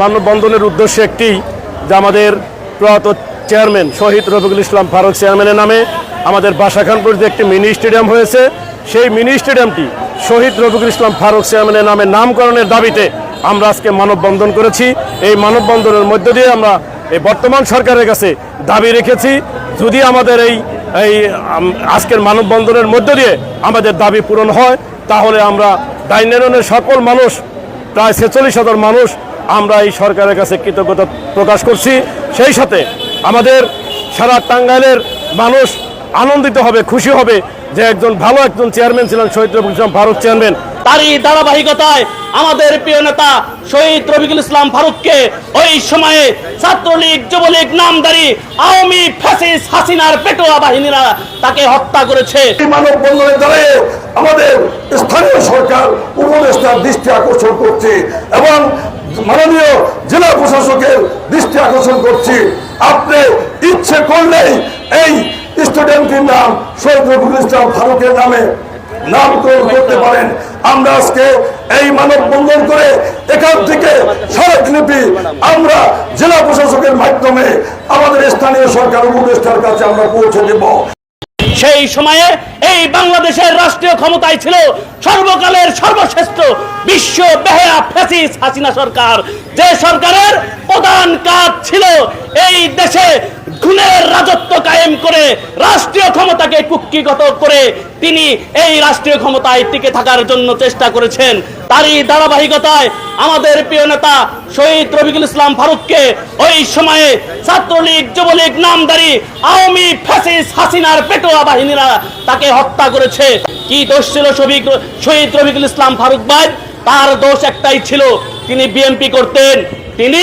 মানববন্ধনের উদ্দেশ্য একটি যে আমাদের প্রয়াত চেয়ারম্যান শহীদ রফিকুল ইসলাম ফারুক চেয়ারম্যানের নামে আমাদের বাসাখানপুর যে একটি মিনি স্টেডিয়াম হয়েছে, সেই মিনি স্টেডিয়ামটি শহীদ রফিকুল ইসলাম ফারুক চেয়ারম্যানের নামে নামকরণের দাবিতে আমরা আজকে মানববন্ধন করেছি। এই মানববন্ধনের মধ্য দিয়ে আমরা এই বর্তমান সরকারের কাছে দাবি রেখেছি, যদি আমাদের এই এই আজকের মানববন্ধনের মধ্য দিয়ে আমাদের দাবি পূরণ হয়, তাহলে আমরা ডাইনেরনের সকল মানুষ, প্রায় ছেচল্লিশ হাজার মানুষ আমরা এই সরকারের কাছে কৃতজ্ঞতা প্রকাশ করছি। সেই সাথে আমাদের সারা টাঙ্গাইলের মানুষ আনন্দিত হবে, খুশি হবে যে একজন ভালো একজন চেয়ারম্যান ছিলেন, শহীদ রফিকুল ইসলাম ফারুক চেয়ারম্যান। তারই ধারাবাহিকতায় আমাদের প্রিয় নেতা শহীদ রফিকুল ইসলাম ফারুককে ওই সময়ে ছাত্রলীগ, যুবলীগ নামদারি আওয়ামী ফ্যাসিস হাসিনার পেটোয়া বাহিনীরা তাকে হত্যা করেছে। দাঁড়িয়ে আমাদের স্থানীয় সরকার উপদেষ্টার দৃষ্টি আকর্ষণ করছে এবং মাননীয় জেলা প্রশাসকের দৃষ্টি আকর্ষণ করছি। আপনি ইচ্ছে করলেই এই স্টেডিয়ামটির নাম শহীদ রফিকুল ইসলাম ফারুকের নামে নামকরণ করতে পারেন। আমরা আজকে এই মানববন্ধন করে এখান থেকে স্মারকলিপি আমরা জেলা প্রশাসকের মাধ্যমে আমাদের স্থানীয় সরকার উপদেষ্টার কাছে আমরা পৌঁছে দেব। সেই সময়ে এই বাংলাদেশের রাষ্ট্রীয় ক্ষমতায় ছিল সর্বকালের সর্বশ্রেষ্ঠ বিশ্ব বেহায়া ফ্যাসিস হাসিনা সরকার। যে সরকারের প্রধান কাজ ছিল এই দেশে খুনের রাজত্ব কায়েম করে, রাষ্ট্রীয় ক্ষমতাকে কুক্ষিগত করে তিনি এই রাষ্ট্রীয় ক্ষমতায় টিকে থাকার জন্য চেষ্টা করেছেন। তারই ধারাবাহিকতায় আমাদের প্রিয় নেতা শহীদ রফিকুল ইসলাম ফারুককে ওই সময়ে ছাত্রলীগ, যুবলীগ নামদারি আওয়ামী ফ্যাসিস হাসিনার পেটোয়া বাহিনীরা তাকে হত্যা করেছে। কি দোষ ছিল শহীদ রফিকুল ইসলাম ফারুক ভাই? তার দোষ একটাই ছিল, তিনি বিএনপি করতেন। তিনি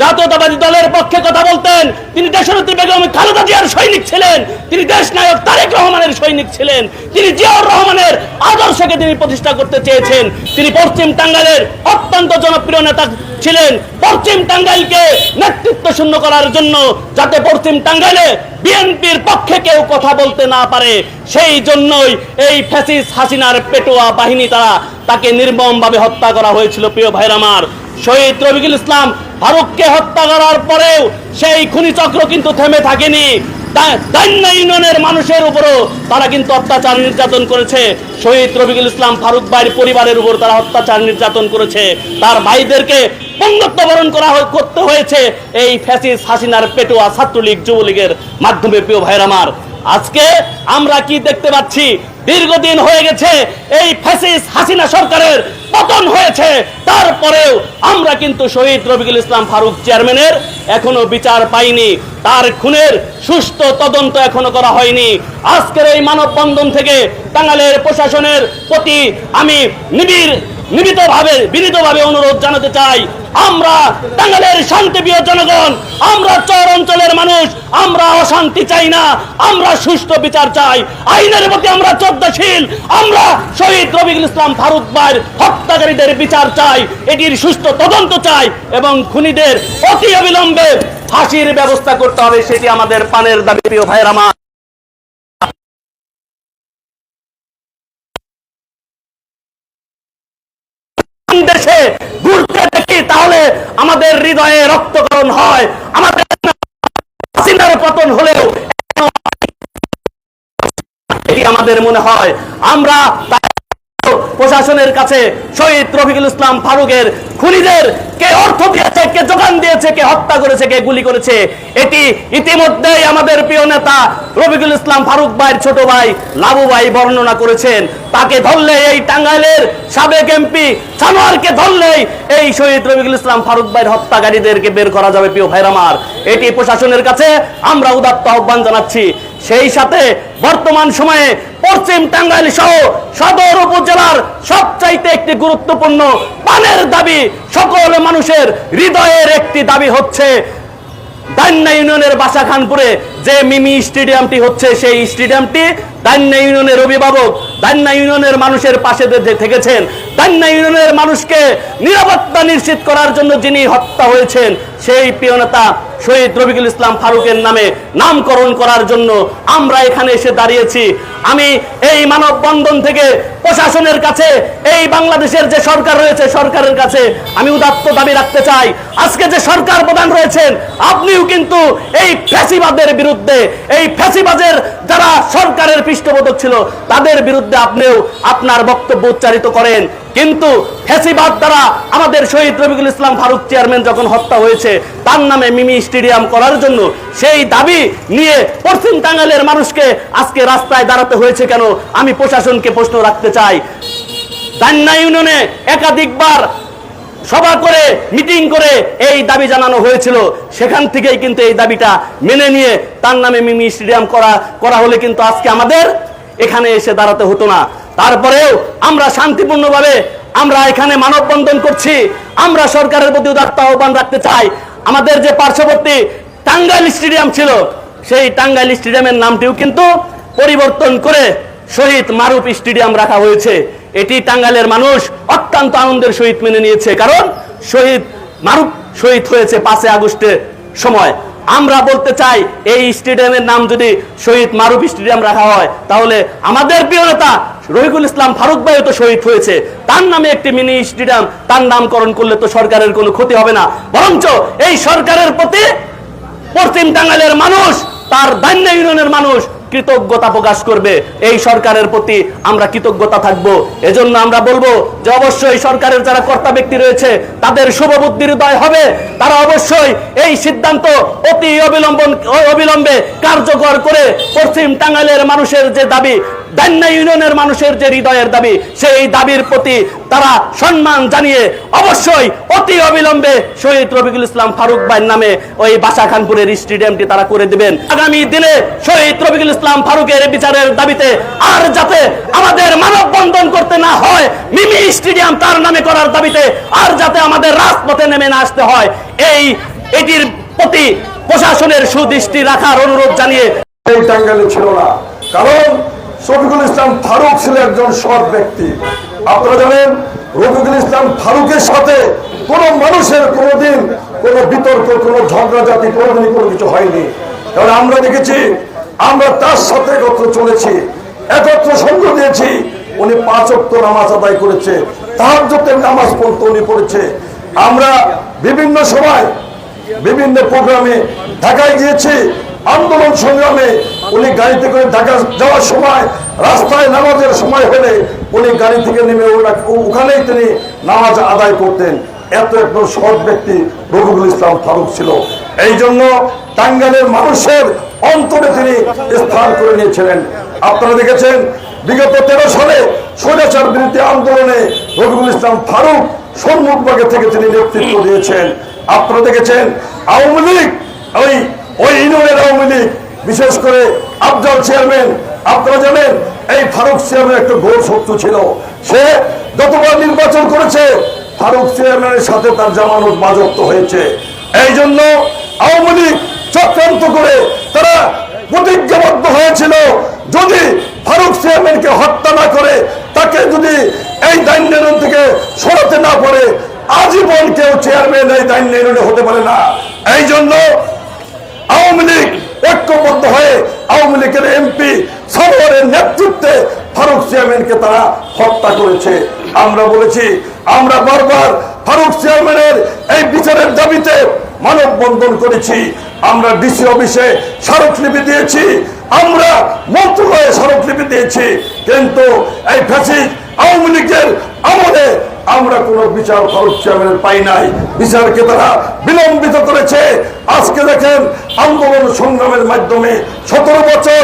জাতীয়তাবাদী দলের পক্ষে কথা বলতেন। তিনি দেশনেত্রী বেগম খালেদা জিয়ার সৈনিক ছিলেন। তিনি দেশ নায়ক তারেক রহমানের সৈনিক ছিলেন। তিনি জিয়াউর রহমানের আদর্শকে তিনি প্রতিষ্ঠা করতে চেয়েছেন। তিনি পশ্চিম টাঙ্গাইলের অত্যন্ত জনপ্রিয় নেতা ছিলেন। পশ্চিম টাঙ্গাইলকে নেতৃত্ব শূন্য করার জন্য যাতে পশ্চিম টাঙ্গাইলে বিএনপির পক্ষে কেউ কথা বলতে না পারে, সেই জন্যই এই ফ্যাসিস হাসিনার পেটোয়া বাহিনী তারা তাকে নির্মমভাবে হত্যা করা হয়েছিল। প্রিয় ভাইরামার শহীদ রবিকুল ইসলাম ফারুককে হত্যা করার পরেও সেই খুনি চক্র কিন্তু থেমে থাকেনি। ইউনিয়নের মানুষের উপরও তারা কিন্তু অত্যাচার নির্যাতন করেছে। শহীদ রবিকুল ইসলাম ফারুক ভাইয়ের পরিবারের উপর তারা অত্যাচার নির্যাতন করেছে। তার ভাইদেরকে বরণ করা করতে হয়েছে। এই ফ্যাসিস হাসিনার পেটোয়া ছাত্রলীগ যুবলীগের মাধ্যমে, প্রিয় ভাইয়ের আমার। আজকে আমরা কি দেখতে পাচ্ছি? দীর্ঘদিন হয়ে গেছে, এই ফ্যাসিস হাসিনা সরকারের পতন হয়েছে। তারপরেও আমরা কিন্তু শহীদ রবিকুল ইসলাম ফারুক চেয়ারম্যানের এখনও বিচার পাইনি। তার খুনের সুস্থ তদন্ত এখনও করা হয়নি। আজকের এই মানববন্ধন থেকে টাঙ্গালের প্রশাসনের প্রতি আমি নিবিড় নিবিতভাবে বিনীতভাবে অনুরোধ জানাতে চাই, আমরা টাঙ্গালের শান্তিপ্রিয় জনগণ, আমরা চর অঞ্চলের মানুষ, আমরা অশান্তি চাই না, আমরা বিচার চাই, আইনের প্রতি আমরা শ্রদ্ধাশীল আমরা শহীদ রবিকুল ইসলাম ফারুক ভাইয়ের হত্যাকারীদের বিচার চাই, এটির সুষ্ঠু তদন্ত চাই এবং খুনিদের অতি অবিলম্বে ফাঁসির ব্যবস্থা করতে হবে, সেটি আমাদের পানের দাবি, প্রিয় দেশে ঘুরতে দেখি তাহলে আমাদের হৃদয়ে রক্তকরণ হয়। আমাদের পতন হলেও আমাদের মনে হয়। আমরা প্রশাসনের কাছে শহীদ রফিকুল ইসলাম ফারুকের খুনিদের কে অর্থ দিয়েছে, কে যোগান দিয়েছে, কে হত্যা করেছে, কে গুলি করেছে, এটি ইতিমধ্যেই আমাদের প্রিয় নেতা রফিকুল ইসলাম ফারুক ভাইয়ের ছোট ভাই লাবু ভাই বর্ণনা করেছেন। তাকে ধরলে এই টাঙ্গাইলের সাবেক এমপি সানোয়ারকে ধরলেই এই শহীদ রফিকুল ইসলাম ফারুক ভাইয়ের হত্যাকারীদেরকে বের করা যাবে প্রিয় ভাইর আমার। এটি প্রশাসনের কাছে আমরা উদাত্ত আহ্বান জানাচ্ছি। সেই সাথে বর্তমান সময়ে পশ্চিম টাঙ্গাইল সহ সদর উপজেলার সবচাইতে একটি গুরুত্বপূর্ণ পানের দাবি, সকল মানুষের হৃদয়ের একটি দাবি হচ্ছে দান্না ইউনিয়নের বাসা খানপুরে যে মিমি স্টেডিয়ামটি হচ্ছে, সেই স্টেডিয়ামটি দান্না ইউনিয়নের অভিভাবক দান্না ইউনিয়নের মানুষের পাশে থেকেছেন। দান্না ইউনিয়নের মানুষকে নিরাপত্তা নিশ্চিত করার জন্য যিনি হত্যা হয়েছেন, সেই প্রিয় নেতা শহীদ রবিকুল ইসলাম ফারুকের নামে নামকরণ করার জন্য আমরা এখানে এসে দাঁড়িয়েছি। আমি এই মানববন্ধন থেকে প্রশাসনের কাছে, এই বাংলাদেশের যে সরকার রয়েছে, সরকারের কাছে আমি উদাত্ত দাবি রাখতে চাই। আজকে যে সরকার প্রধান রয়েছেন, আপনিও কিন্তু এই ফ্যাসিবাদের বিরুদ্ধে, এই ফ্যাসিবাদের যারা সরকারের পৃষ্ঠপোষক ছিল, তাদের বিরুদ্ধে আপনিও আপনার বক্তব্য উচ্চারিত করেন। কিন্তু ফ্যাসিবাদ দ্বারা আমাদের শহীদ রবিকুল ইসলাম ফারুক চেয়ারম্যান যখন হত্যা হয়েছে, তার নামে মিমি স্টেডিয়াম করার জন্য সেই দাবি নিয়ে পশ্চিম টাঙ্গাইলের মানুষকে আজকে রাস্তায় দাঁড়াতে হয়েছে কেন? আমি প্রশাসনকে প্রশ্ন রাখতে চাই। দান্না ইউনিয়নে একাধিকবার সভা করে, মিটিং করে এই দাবি জানানো হয়েছিল। সেখান থেকেই কিন্তু এই দাবিটা মেনে নিয়ে তার নামে মিমি স্টেডিয়াম করা করা হলে কিন্তু আজকে আমাদের এখানে এসে দাঁড়াতে হতো না। তারপরেও আমরা শান্তিপূর্ণভাবে আমরা এখানে মানববন্ধন করছি। আমরা সরকারের প্রতি উদাত্ত আহ্বান রাখতে চাই। আমাদের যে পার্শ্ববর্তী টাঙ্গাইল স্টেডিয়াম ছিল, সেই টাঙ্গাইল স্টেডিয়ামের নামটিও কিন্তু পরিবর্তন করে শহীদ মারুপ স্টেডিয়াম রাখা হয়েছে। এটি টাঙ্গালের মানুষ অত্যন্ত আনন্দের সহিত মেনে নিয়েছে, কারণ শহীদ মারুপ শহীদ হয়েছে পাঁচে আগস্টের সময়। আমরা বলতে চাই, এই স্টেডিয়ামের নাম যদি শহীদ মারুপ স্টেডিয়াম রাখা হয়, তাহলে আমাদের প্রিয় নেতা রহিকুল ইসলাম ফারুক ভাইও তো শহীদ হয়েছে। তার নামে একটি মিনি স্টেডিয়াম, তার নামকরণ করলে তো সরকারের কোনো ক্ষতি হবে না। বরঞ্চ এই সরকারের প্রতি পশ্চিম টাঙ্গাইলের মানুষ, তার দান্য ইউনিয়নের মানুষ কৃতজ্ঞতা প্রকাশ করবে। এই সরকারের প্রতি আমরা কৃতজ্ঞতা থাকব। এজন্য আমরা বলব যে অবশ্যই সরকারের যারা কর্তা ব্যক্তি রয়েছে, তাদের শুভবুদ্ধির উদয় হবে। তারা অবশ্যই এই সিদ্ধান্ত অতি অবিলম্বন অবিলম্বে কার্যকর করে পশ্চিম টাঙ্গাইলের মানুষের যে দাবি দান্না ইউনিয়নের মানুষের যে হৃদয়ের দাবি, সেই দাবির প্রতি তারা সম্মান জানিয়ে অবশ্যই অতি অবিলম্বে শহীদ রবিকুল ইসলাম ফারুক ভাইয়ের নামে ওই বাসা খানপুরের স্টেডিয়ামটি তারা করে দিবেন। আগামী দিনে শহীদ রবিকুল ইসলাম ফারুকের বিচারের দাবিতে আর যাতে আমাদের মানববন্ধন করতে না হয়, মিমি স্টেডিয়াম তার নামে করার দাবিতে আর যাতে আমাদের রাজপথে নেমে না আসতে হয়, এই, এটির প্রতি প্রশাসনের সুদৃষ্টি রাখার অনুরোধ জানিয়ে ছিল না। কারণ শফিকুল ইসলাম ফারুক ছিল একজন সৎ ব্যক্তি। আপনারা জানেন, রফিকুল ইসলাম ফারুকের সাথে কোন মানুষের কোনোদিন কোনো বিতর্ক, কোনো জাতি কোনোদিনই কোনো কিছু হয়নি। কারণ আমরা দেখেছি, আমরা তার সাথে একত্র চলেছি, একত্র সঙ্গ দিয়েছি, উনি পাঁচ অক্ট নামাজ আদায় করেছে, তাহার নামাজ পড়তে উনি পড়েছে। আমরা বিভিন্ন সময় বিভিন্ন প্রোগ্রামে ঢাকায় গিয়েছি, আন্দোলন সংগ্রামে উনি গাড়িতে করে ঢাকা যাওয়ার সময়, রাস্তায় নামাজের সময় হলে উনি গাড়ি থেকে নেমে ওখানেই তিনি নামাজ আদায় করতেন। এত একজন সৎ ব্যক্তি রফিকুল ইসলাম ফারুক ছিল। এই জন্য টাঙ্গাইলের মানুষের অন্তরে তিনি স্থান করে নিয়েছিলেন। আপনারা দেখেছেন, বিগত তেরো সালে স্বৈরাচার বিরোধী আন্দোলনে রফিকুল ইসলাম ফারুক সম্মুখভাগে থেকে তিনি নেতৃত্ব দিয়েছেন। আপনারা দেখেছেন, আওয়ামী লীগ, ওই ওই ইউনিয়নের আওয়ামী লীগ বিশেষ করে আফজাল চেয়ারম্যান আপনারা জানেন এই ফারুক চেয়ারম্যান একটা ঘোর শত্রু ছিল। সে যতবার নির্বাচন করেছে, ফারুক চেয়ারম্যানের সাথে তার জামানত বাজপ্ত হয়েছে। এই জন্য আওয়ামী লীগ চক্রান্ত করে তারা প্রতিজ্ঞাবদ্ধ হয়েছিল, যদি ফারুক চেয়ারম্যানকে হত্যা না করে, তাকে যদি এই দায়িত্ব থেকে সরাতে না পারে, আজীবন কেউ চেয়ারম্যান এই দায়িত্ব হতে পারে না। এই জন্য আওয়ামী লীগ ঐক্যবদ্ধ হয়ে আওয়ামী লীগের এমপি সরোয়ারের নেতৃত্বে ফারুক চেয়ারম্যানকে তারা হত্যা করেছে। আমরা বলেছি, আমরা বারবার ফারুক চেয়ারম্যানের এই বিচারের দাবিতে মানববন্ধন করেছি। আমরা ডিসি অফিসে স্মারকলিপি দিয়েছি, আমরা মন্ত্রণালয়ে স্মারকলিপি দিয়েছি। কিন্তু এই ফ্যাসিস্ট আওয়ামী লীগের আমলে আমরা কোন বিচার ফারুক চেয়ারম্যানের পাই নাই। বিচারকে তারা বিলম্বিত করেছে। আজকে দেখেন আন্দোলন সংগ্রামের মাধ্যমে সতেরো বছর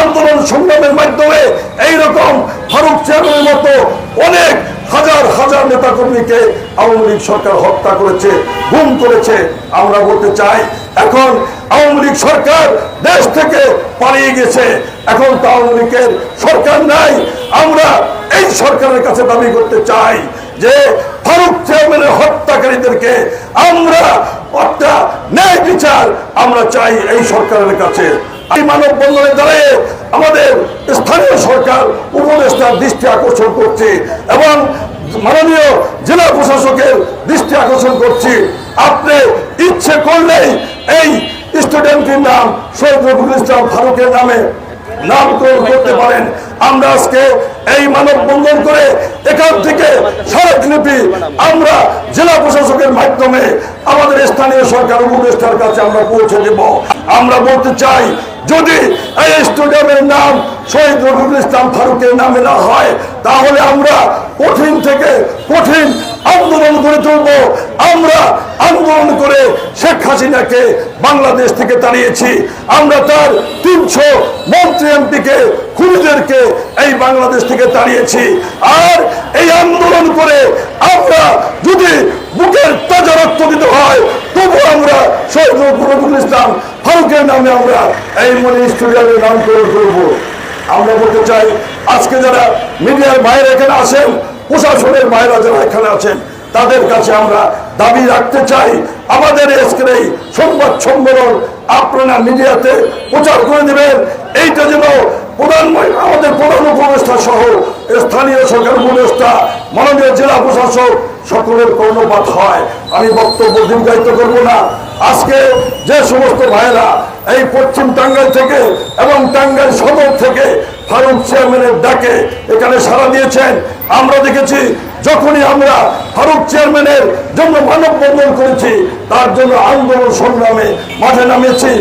আন্দোলন সংগ্রামের মাধ্যমে এইরকম ফারুক চেয়ারম্যানের মতো অনেক হাজার হাজার নেতা কর্মীকে আওয়ামী লীগ সরকার হত্যা করেছে, গুম করেছে। আমরা বলতে চাই, এখন আওয়ামী লীগ সরকার দেশ থেকে পালিয়ে গেছে। এখন তো আওয়ামী লীগের সরকার নাই। আমরা এই সরকারের কাছে দাবি করতে চাই যে ফারুক চেয়ারম্যানের হত্যাকারীদেরকে আমরা একটা ন্যায় বিচার আমরা চাই এই সরকারের কাছে। এই মানববন্ধনে দাঁড়িয়ে আমাদের স্থানীয় সরকার উপদেষ্টার দৃষ্টি আকর্ষণ করছে এবং মাননীয় জেলা প্রশাসকের দৃষ্টি আকর্ষণ করছি। আপনি ইচ্ছে করলেই এই স্টুডেন্টটির নাম শহীদ রফিকুল ইসলাম ফারুকের নামে নামকরণ করতে পারেন। আমরা আজকে এই মানববন্ধন করে এখান থেকে স্মারকলিপি আমরা জেলা প্রশাসকের মাধ্যমে আমাদের স্থানীয় সরকার উপদেষ্টার কাছে আমরা পৌঁছে দেব। আমরা বলতে চাই, যদি এই স্টেডিয়ামের নাম শহীদ রফিকুল ইসলাম ফারুকের নামে না হয়, তাহলে আমরা কঠিন থেকে কঠিন আন্দোলন করে তুলব। আমরা আন্দোলন করে শেখ হাসিনাকে বাংলাদেশ থেকে তাড়িয়েছি। আমরা তার তিনশো মন্ত্রী এমপিকে খুনিদেরকে এই বাংলাদেশ থেকে তাড়িয়েছি। আর এই আন্দোলন করে আমরা যদি বুকের তাজা রক্ত দিতে হয়, তবু আমরা শহীদ ইসলাম ফারুকের নামে আমরা এই মনে স্টুডিয়ামের নামকরণ করব। আমরা বলতে চাই, আজকে যারা মিডিয়ার বাইরে এখানে আসেন, প্রশাসনের বাইরে যারা এখানে আছেন, তাদের কাছে আমরা দাবি রাখতে চাই, আমাদের আজকের এই সংবাদ সম্মেলন আপনারা মিডিয়াতে প্রচার করে দেবেন। এইটা যেন প্রধান আমাদের প্রধান উপদেষ্টা সহ স্থানীয় সরকার উপদেষ্টা, মাননীয় জেলা প্রশাসক, সকলের কর্ণপাত হয়। আমি বক্তব্য দীর্ঘায়িত করব না। আজকে যে সমস্ত ভাইয়েরা এই পশ্চিম টাঙ্গাইল থেকে এবং টাঙ্গাইল সদর থেকে ফারুক চেয়ারম্যানের ডাকে এখানে সাড়া দিয়েছেন, আমরা দেখেছি যখনই আমরা ফারুক চেয়ারম্যানের জন্য মানববন্ধন করেছি, তার জন্য আন্দোলন সংগ্রামে মাঠে নামিয়েছি।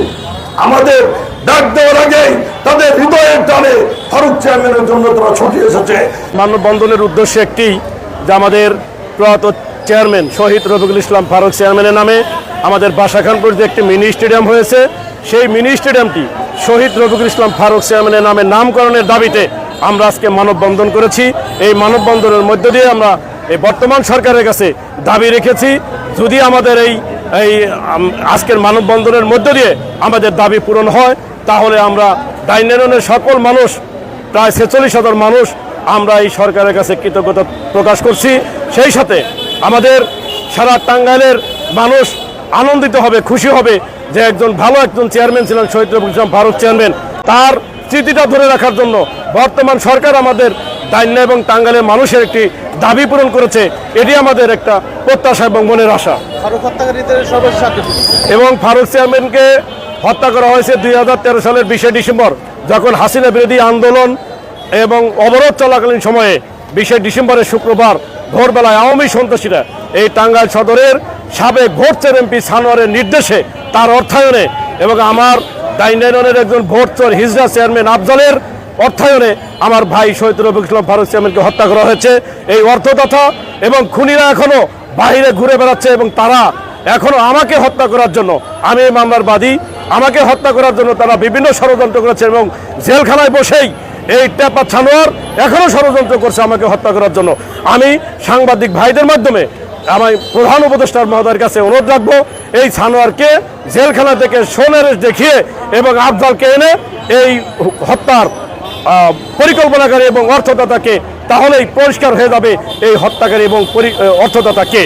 আমাদের ডাক দেওয়ার আগেই তাদের হৃদয়ের টানে ফারুক চেয়ারম্যানের জন্য তারা ছুটে এসেছে। মানববন্ধনের উদ্দেশ্য একটি যে আমাদের প্রয়াত চেয়ারম্যান শহীদ রফিকুল ইসলাম ফারুক চেয়ারম্যানের নামে আমাদের বাসাখানপুর যে একটি মিনি স্টেডিয়াম হয়েছে। সেই মিনি স্টেডিয়ামটি শহীদ রফিকুল ইসলাম ফারুক চেয়ারম্যানের নামে নামকরণের দাবিতে আমরা আজকে মানববন্ধন করেছি। এই মানববন্ধনের মধ্য দিয়ে আমরা এই বর্তমান সরকারের কাছে দাবি রেখেছি। যদি আমাদের এই এই আজকের মানববন্ধনের মধ্য দিয়ে আমাদের দাবি পূরণ হয়, তাহলে আমরা ডাইনেরনের সকল মানুষ প্রায় ছেচল্লিশ হাজার মানুষ আমরা এই সরকারের কাছে কৃতজ্ঞতা প্রকাশ করছি। সেই সাথে আমাদের সারা টাঙ্গাইলের মানুষ আনন্দিত হবে খুশি হবে যে একজন ভালো একজন চেয়ারম্যান ছিলেন শহীদ রফিকুল ইসলাম ফারুক চেয়ারম্যান। তার স্মৃতিটা ধরে রাখার জন্য বর্তমান সরকার আমাদের দাইন্যা এবং টাঙ্গাইলের মানুষের একটি দাবি পূরণ করেছে। এটি আমাদের একটা প্রত্যাশা এবং মনের আশা। এবং ফারুক চেয়ারম্যানকে হত্যা করা হয়েছে দুই হাজার তেরো সালের বিশে ডিসেম্বর, যখন হাসিনা বিরোধী আন্দোলন এবং অবরোধ চলাকালীন সময়ে বিশে ডিসেম্বরের শুক্রবার ভোরবেলায় আওয়ামী সন্ত্রাসীরা এই টাঙ্গাইল সদরের সাবেক ভোটচের এমপি সানোয়ারের নির্দেশে তার অর্থায়নে এবং আমার ডাইনাইনের একজন ভোটচর হিজরা চেয়ারম্যান আফজলের অর্থায়নে আমার ভাই শহীদ রফিক ইসলাম ফারুক চেয়ারম্যানকে হত্যা করা হয়েছে। এই অর্থতথা এবং খুনিরা এখনও বাইরে ঘুরে বেড়াচ্ছে এবং তারা এখনও আমাকে হত্যা করার জন্য আমি মামলার বাদী আমাকে হত্যা করার জন্য তারা বিভিন্ন ষড়যন্ত্র করেছে এবং জেলখানায় বসেই এই টেপা ছানোয়ার এখনও ষড়যন্ত্র করছে আমাকে হত্যা করার জন্য। আমি সাংবাদিক ভাইদের মাধ্যমে আমি প্রধান উপদেষ্টার মহোদয়ের কাছে অনুরোধ রাখব, এই ছানোয়ারকে জেলখানা থেকে সোনের দেখিয়ে এবং আফজালকে এনে এই হত্যার পরিকল্পনাকারী এবং অর্থদাতাকে তাহলেই পরিষ্কার হয়ে যাবে এই হত্যাকারী এবং অর্থদাতাকে।